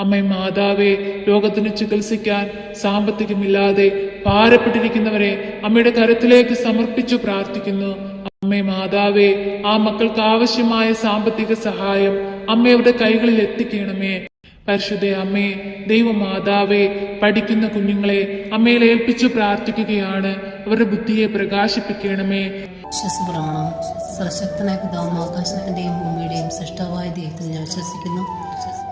അമ്മ മാതാവെ രോഗത്തിന് ചികിത്സിക്കാൻ സാമ്പത്തികമില്ലാതെ ഭാരപ്പെട്ടിരിക്കുന്നവരെ അമ്മയുടെ കരത്തിലേക്ക് സമർപ്പിച്ചു പ്രാർത്ഥിക്കുന്നു. അമ്മേ മാതാവേ ആ മക്കൾക്ക് ആവശ്യമായ സാമ്പത്തിക സഹായം അമ്മയുടെ കൈകളിൽ എത്തിക്കണമേ. പരിശുദ്ധ അമ്മേ ദൈവമാതാവേ പഠിക്കുന്ന കുഞ്ഞുങ്ങളെ അമ്മയിൽ ഏൽപ്പിച്ചു പ്രാർത്ഥിക്കുകയാണ്. അവരുടെ ബുദ്ധിയെ പ്രകാശിപ്പിക്കണമേ. വിശ്വസപ്രമാണം. സർശക്തനായ പിതാവും ആകാശത്തിന്റെയും ഭൂമിയുടെയും സൃഷ്ടാവായ ദൈവത്തിൽ ഞാൻ വിശ്വസിക്കുന്നു.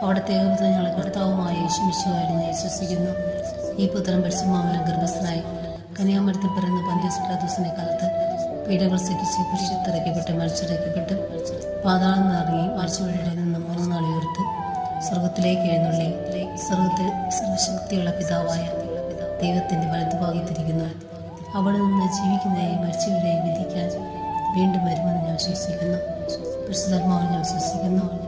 അവിടുത്തെ ഏകപുത്രൻ ഞങ്ങളെ കർത്താവുമായ യേശുമിശുവായി ഞാൻ വിശ്വസിക്കുന്നു. ഈ പുത്രൻ പരിശുമാവനം ഗർഭസ്ഥനായി കന്യാമരത്തിൽ പിറന്ന പന്ത്യസ്പ്ലാദോസിനെ കാലത്ത് പീഡകൾ സഹിച്ച് കുരിശിത്തിറക്കപ്പെട്ട് മരിച്ചിറക്കപ്പെട്ട് പാതാളം നിറങ്ങി മരിച്ചുവഴിയുടെ നിന്ന് മൂന്ന് ഉയർത്ത് സ്വർഗത്തിലേക്ക് എഴുന്നള്ളി. സ്വർഗത്തിൽ സർവശക്തിയുള്ള പിതാവായ ദൈവത്തിന്റെ വലതുഭാഗത്തിരിക്കുന്നു അവിടെ നിന്ന് ജീവിക്കുന്നതിനെയും മരിച്ചവരെയും വിധിക്കാൻ വീണ്ടും വരുമെന്ന് ഞാൻ വിശ്വസിക്കുന്നു. പരിശുദ്ധാത്മാവിൽ ഞാൻ വിശ്വസിക്കുന്നു.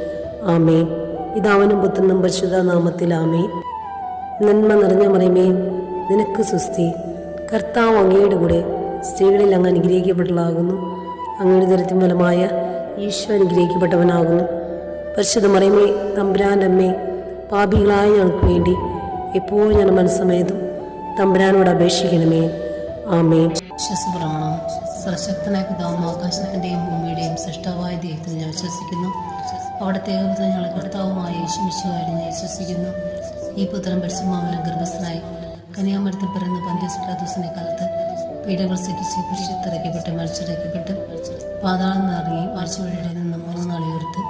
ആമേ ഇതാവനും പുത്രനും പരിശുദ്ധ നാമത്തിൽ ആമേ നന്മ നിറഞ്ഞ മറിയമേ നിനക്ക് സുസ്തി കർത്താവ് അങ്ങയുടെ കൂടെ സ്ത്രീകളിൽ അങ്ങ് അനുഗ്രഹിക്കപ്പെട്ടതാകുന്നു അങ്ങയുടെ ദരത്തിൻ ഫലമായ ഈശോ അനുഗ്രഹിക്കപ്പെട്ടവനാകുന്നു. പരിശുദ്ധ മറിയമേ തമ്പുരാന്റെ അമ്മേ പാപികളായ ഞങ്ങൾക്ക് വേണ്ടി എപ്പോഴും ഞാൻ മനസ്സമേതും തമ്പുരാനോട് അപേക്ഷിക്കണമേ. ആമേ വിശ്വസപ്രമാണം. സർശക്തനായ പിതാവും ആകാശത്തിന്റെയും ഭൂമിയുടെയും സൃഷ്ടാവായ ദൈവത്തിൽ ഞാൻ വിശ്വസിക്കുന്നു. അവിടുത്തെ ഞങ്ങളെ കർത്താവുമായ യേശുമിശുവായി വിശ്വസിക്കുന്നു ഈ പുത്രൻ പരിശുമാവനം ഗർഭസ്ഥനായി കന്യാമരത്തിൽ പിറന്ന പന്ത്യസ്പ്ലാദോസിനെ കാലത്ത് പീഡകൾ സഹിച്ച് കുരിശത്തിറക്കപ്പെട്ട് മരിച്ചിറക്കപ്പെട്ട് പാതാളം നിറങ്ങി മരിച്ചുവഴിയുടെ നിന്ന് മൂന്ന് നാൾ ഉയർത്ത്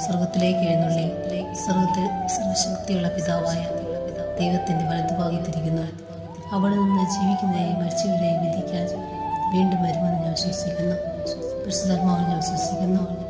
സ്വർഗത്തിലേക്ക് എഴുന്നള്ളി. സ്വർഗത്തിൽ സർവശക്തിയുള്ള പിതാവായ ദൈവത്തിന്റെ വലതുഭാഗത്തിരിക്കുന്നു അവിടെ നിന്ന് ജീവിക്കുന്നതായി മരിച്ചവരെയും വിധിക്കാൻ വീണ്ടും വരുമെന്ന് ഞാൻ വിശ്വസിക്കുന്നു. പരിശുദ്ധാത്മാവിൽ ഞാൻ വിശ്വസിക്കുന്നു.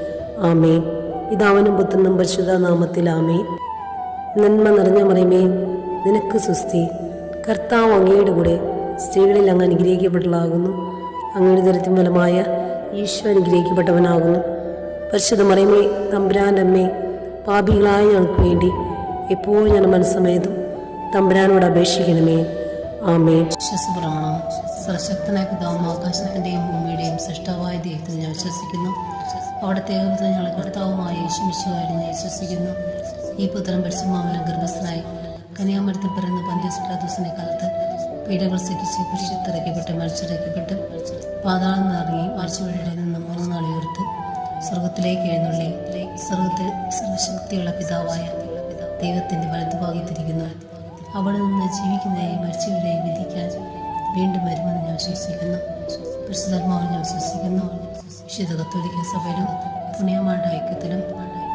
ആമേ ഇതാവനും പുത്രനും പരിശുദ്ധ നാമത്തിൽ ആമേ നന്മ നിറഞ്ഞ മറിയമേ നിനക്ക് സുസ്തി കർത്താവ് അങ്ങയുടെ കൂടെ സ്ത്രീകളിൽ അങ്ങ് അനുഗ്രഹിക്കപ്പെട്ടതാകുന്നു അങ്ങയുടെ ദരത്തിൻ ഫലമായ ഈശോ അനുഗ്രഹിക്കപ്പെട്ടവനാകുന്നു. പരിശുദ്ധ മറിയമേ തമ്പുരാന്റെ അമ്മേ പാപികളായ ഞങ്ങൾക്ക് വേണ്ടി എപ്പോഴും ഞാൻ മനസ്സമേതും തമ്പുരാനോട് അപേക്ഷിക്കണമേ. ആമേ വിശ്വസപ്രമാണം. സർശക്തനായ പിതാവും ആകാശത്തിന്റെയും ഭൂമിയുടെയും സൃഷ്ടാവായ ദൈവത്തിൽ ഞാൻ വിശ്വസിക്കുന്നു. അവിടുത്തെ ഏകപുത്ര ഞങ്ങളെ കർത്താവുമായ യേശു ഞാൻ വിശ്വസിക്കുന്നു. ഈ പുത്രൻ പരിശുമാമലം ഗർഭസ്ഥനായി കന്യാമരത്തിൽ പിറന്ന പന്ത്യസ്പ്രാദോസിന്റെ കാലത്ത് പീഡകൾ സഹിച്ച് കുരിശത്തിറക്കപ്പെട്ട് മരിച്ചിറക്കപ്പെട്ട് പാതാളം നിറങ്ങി മരിച്ചുവഴിയുടെ നിന്ന് മൂന്ന് നാൾ ഉയർത്ത് സ്വർഗത്തിലേക്ക് എഴുന്നള്ളി. സ്വർഗത്തിൽ സർവശക്തിയുള്ള പിതാവായ ദൈവത്തിന്റെ വലതുഭാഗത്തിരിക്കുന്നു അവിടെ നിന്ന് ജീവിക്കുന്നവരെയും മരിച്ചവരെയും വിധിക്കാൻ വീണ്ടും വരുമെന്ന് ഞാൻ വിശ്വസിക്കുന്നു. പരിശുദ്ധാത്മാവിൽ ഞാൻ വിശ്വസിക്കുന്നു. വിശുദ്ധ കത്തോലിക്ക സഭയിലും പുണ്യമാരുടെ ഐക്യത്തിലും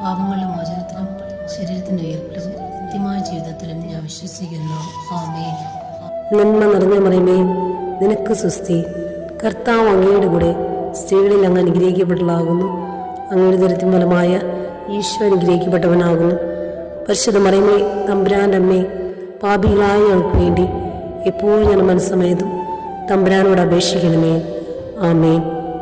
പാപങ്ങളുടെ മോചനത്തിലും ശരീരത്തിന്റെ ഉയർപ്പിലും നിത്യമായ ജീവിതത്തിലും ഞാൻ വിശ്വസിക്കുന്നു. ആമേ നന്മ നിറഞ്ഞ മറിയമേ നിനക്ക് സുസ്തി കർത്താവ് അങ്ങയുടെ കൂടെ സ്ത്രീകളിൽ അങ്ങ് അനുഗ്രഹിക്കപ്പെട്ടതാകുന്നു അങ്ങയുടെ ദുരിതം ഫലമായ ഈശോ അനുഗ്രഹിക്കപ്പെട്ടവനാകുന്നു. പരിശുദ്ധ മറിയമേ തമ്പുരാന്റെ അമ്മേ പാപികളായ ഞങ്ങൾക്ക് വേണ്ടി എപ്പോഴും ഞാൻ മനസ്സമയതും തമ്പുരാനോട് അപേക്ഷിക്കണമേ. ആമേ